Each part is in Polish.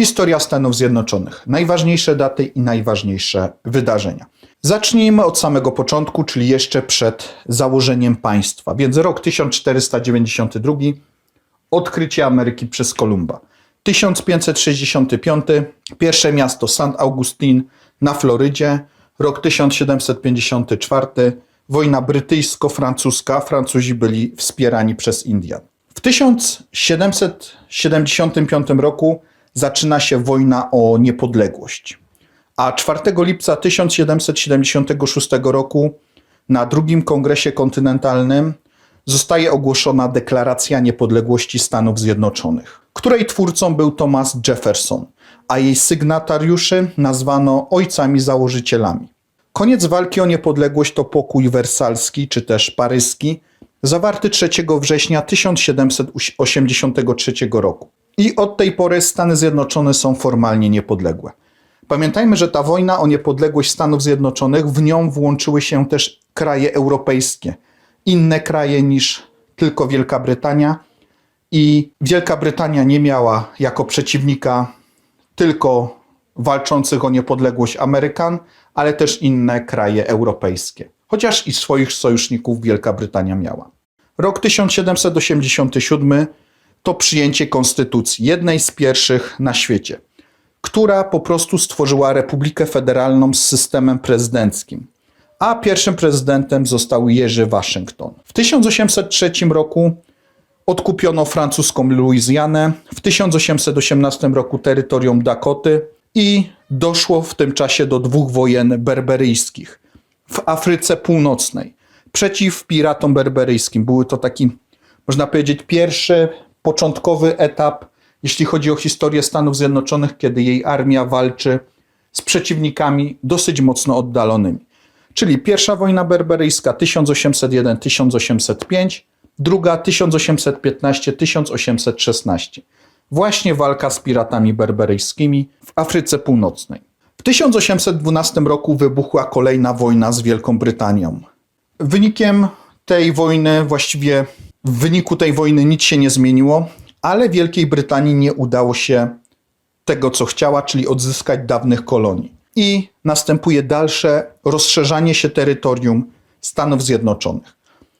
Historia Stanów Zjednoczonych. Najważniejsze daty i najważniejsze wydarzenia. Zacznijmy od samego początku, czyli jeszcze przed założeniem państwa. Więc rok 1492 odkrycie Ameryki przez Kolumba. 1565 pierwsze miasto St. Augustine na Florydzie. Rok 1754 wojna brytyjsko-francuska. Francuzi byli wspierani przez Indian. W 1775 roku zaczyna się wojna o niepodległość. A 4 lipca 1776 roku na drugim kongresie kontynentalnym zostaje ogłoszona Deklaracja Niepodległości Stanów Zjednoczonych, której twórcą był Thomas Jefferson, a jej sygnatariuszy nazwano ojcami założycielami. Koniec walki o niepodległość to pokój wersalski czy też paryski, zawarty 3 września 1783 roku. I od tej pory Stany Zjednoczone są formalnie niepodległe. Pamiętajmy, że ta wojna o niepodległość Stanów Zjednoczonych, w nią włączyły się też kraje europejskie, inne kraje niż tylko Wielka Brytania. I Wielka Brytania nie miała jako przeciwnika tylko walczących o niepodległość Amerykan, ale też inne kraje europejskie. Chociaż i swoich sojuszników Wielka Brytania miała. Rok 1787 to przyjęcie konstytucji, jednej z pierwszych na świecie, która po prostu stworzyła Republikę Federalną z systemem prezydenckim. A pierwszym prezydentem został Jerzy Waszyngton. W 1803 roku odkupiono francuską Luizjanę, w 1818 roku terytorium Dakoty i doszło w tym czasie do dwóch wojen berberyjskich w Afryce Północnej przeciw piratom berberyjskim. Były to taki, można powiedzieć, pierwszy początkowy etap, jeśli chodzi o historię Stanów Zjednoczonych, kiedy jej armia walczy z przeciwnikami dosyć mocno oddalonymi. Czyli pierwsza wojna berberyjska 1801-1805, druga 1815-1816. Właśnie walka z piratami berberyjskimi w Afryce Północnej. W 1812 roku wybuchła kolejna wojna z Wielką Brytanią. Wynikiem tej wojny, właściwie w wyniku tej wojny nic się nie zmieniło, ale Wielkiej Brytanii nie udało się tego, co chciała, czyli odzyskać dawnych kolonii. I następuje dalsze rozszerzanie się terytorium Stanów Zjednoczonych.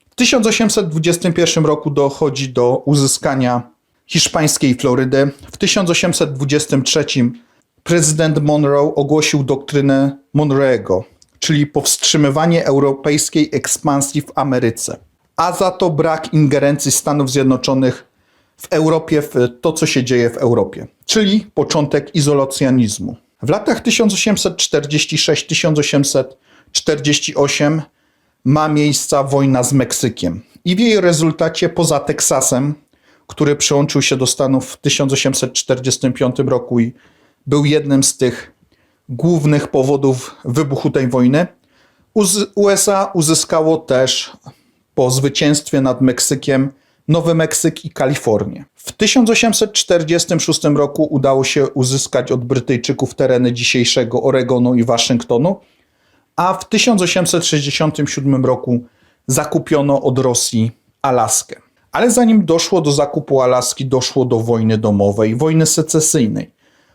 W 1821 roku dochodzi do uzyskania hiszpańskiej Florydy. W 1823 prezydent Monroe ogłosił doktrynę Monroego, czyli powstrzymywanie europejskiej ekspansji w Ameryce, a za to brak ingerencji Stanów Zjednoczonych w Europie, w to, co się dzieje w Europie, czyli początek izolacjonizmu. W latach 1846-1848 ma miejsca wojna z Meksykiem i w jej rezultacie poza Teksasem, który przyłączył się do Stanów w 1845 roku i był jednym z tych głównych powodów wybuchu tej wojny, USA uzyskało też po zwycięstwie nad Meksykiem Nowy Meksyk i Kalifornię. W 1846 roku udało się uzyskać od Brytyjczyków tereny dzisiejszego Oregonu i Waszyngtonu, a w 1867 roku zakupiono od Rosji Alaskę. Ale zanim doszło do zakupu Alaski, doszło do wojny domowej, wojny secesyjnej,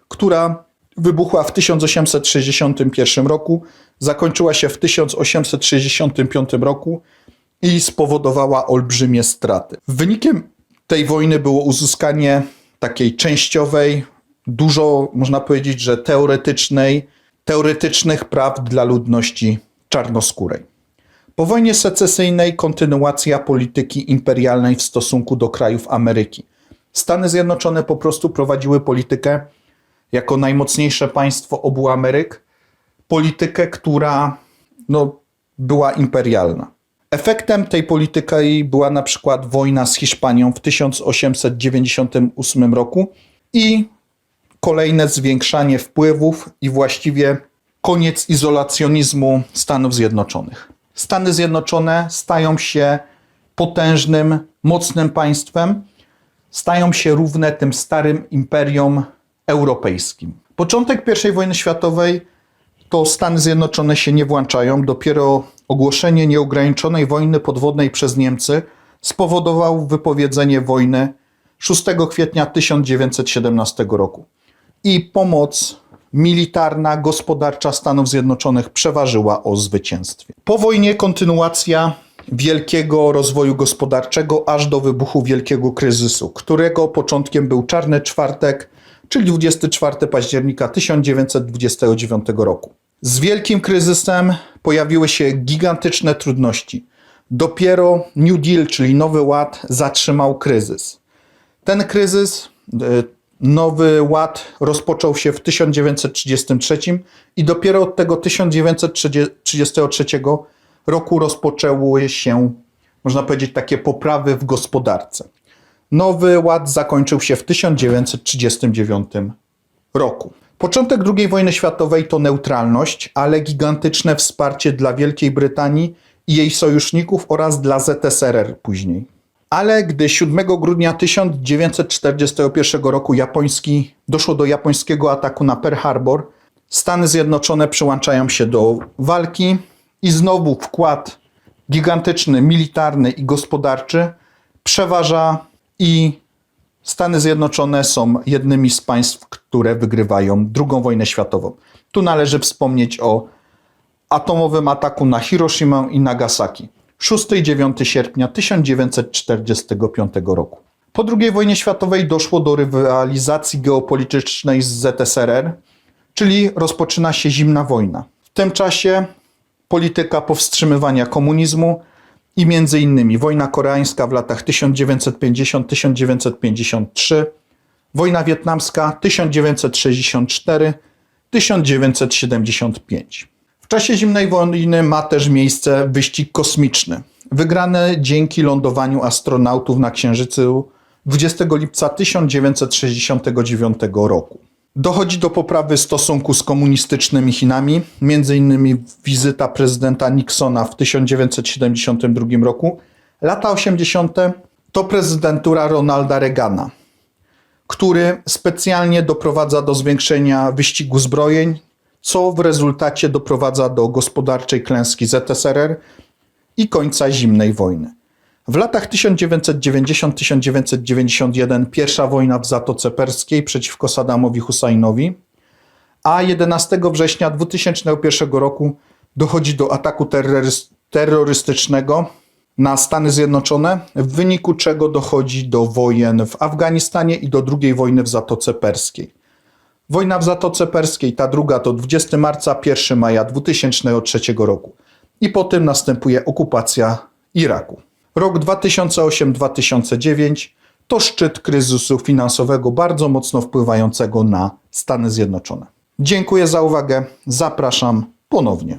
która wybuchła w 1861 roku, zakończyła się w 1865 roku i spowodowała olbrzymie straty. Wynikiem tej wojny było uzyskanie takiej częściowej, dużo można powiedzieć, że teoretycznej, teoretycznych praw dla ludności czarnoskórej. Po wojnie secesyjnej kontynuacja polityki imperialnej w stosunku do krajów Ameryki. Stany Zjednoczone po prostu prowadziły politykę jako najmocniejsze państwo obu Ameryk, politykę, która no, była imperialna. Efektem tej polityki była na przykład wojna z Hiszpanią w 1898 roku i kolejne zwiększanie wpływów i właściwie koniec izolacjonizmu Stanów Zjednoczonych. Stany Zjednoczone stają się potężnym, mocnym państwem, stają się równe tym starym imperiom europejskim. Początek I wojny światowej to Stany Zjednoczone się nie włączają. Dopiero ogłoszenie nieograniczonej wojny podwodnej przez Niemcy spowodował wypowiedzenie wojny 6 kwietnia 1917 roku. i pomoc militarna, gospodarcza Stanów Zjednoczonych przeważyła o zwycięstwie. Po wojnie kontynuacja wielkiego rozwoju gospodarczego aż do wybuchu wielkiego kryzysu, którego początkiem był Czarny Czwartek, czyli 24 października 1929 roku. Z wielkim kryzysem pojawiły się gigantyczne trudności. Dopiero New Deal, czyli Nowy Ład, zatrzymał kryzys. Ten kryzys, e, Nowy Ład, rozpoczął się w 1933 i dopiero od tego 1933 roku rozpoczęły się, można powiedzieć, takie poprawy w gospodarce. Nowy Ład zakończył się w 1939 roku. Początek II wojny światowej to neutralność, ale gigantyczne wsparcie dla Wielkiej Brytanii i jej sojuszników oraz dla ZSRR później. Ale gdy 7 grudnia 1941 roku japoński, doszło do japońskiego ataku na Pearl Harbor, Stany Zjednoczone przyłączają się do walki i znowu wkład gigantyczny, militarny i gospodarczy przeważa i Stany Zjednoczone są jednymi z państw, które wygrywają II wojnę światową. Tu należy wspomnieć o atomowym ataku na Hiroshimę i Nagasaki 6 i 9 sierpnia 1945 roku. Po II wojnie światowej doszło do rywalizacji geopolitycznej z ZSRR, czyli rozpoczyna się zimna wojna. W tym czasie polityka powstrzymywania komunizmu i między innymi wojna koreańska w latach 1950-1953, wojna wietnamska 1964-1975. W czasie zimnej wojny ma też miejsce wyścig kosmiczny, wygrany dzięki lądowaniu astronautów na Księżycu 20 lipca 1969 roku. Dochodzi do poprawy stosunku z komunistycznymi Chinami, innymi wizyta prezydenta Nixona w 1972 roku. Lata 80. to prezydentura Ronalda Reagana, który specjalnie doprowadza do zwiększenia wyścigu zbrojeń, co w rezultacie doprowadza do gospodarczej klęski ZSRR i końca zimnej wojny. W latach 1990-1991 pierwsza wojna w Zatoce Perskiej przeciwko Saddamowi Husajnowi, a 11 września 2001 roku dochodzi do ataku terroryst- terrorystycznego na Stany Zjednoczone, w wyniku czego dochodzi do wojen w Afganistanie i do drugiej wojny w Zatoce Perskiej. Wojna w Zatoce Perskiej, ta druga to 20 marca, 1 maja 2003 roku. I potem następuje okupacja Iraku. Rok 2008-2009 to szczyt kryzysu finansowego bardzo mocno wpływającego na Stany Zjednoczone. Dziękuję za uwagę. Zapraszam ponownie.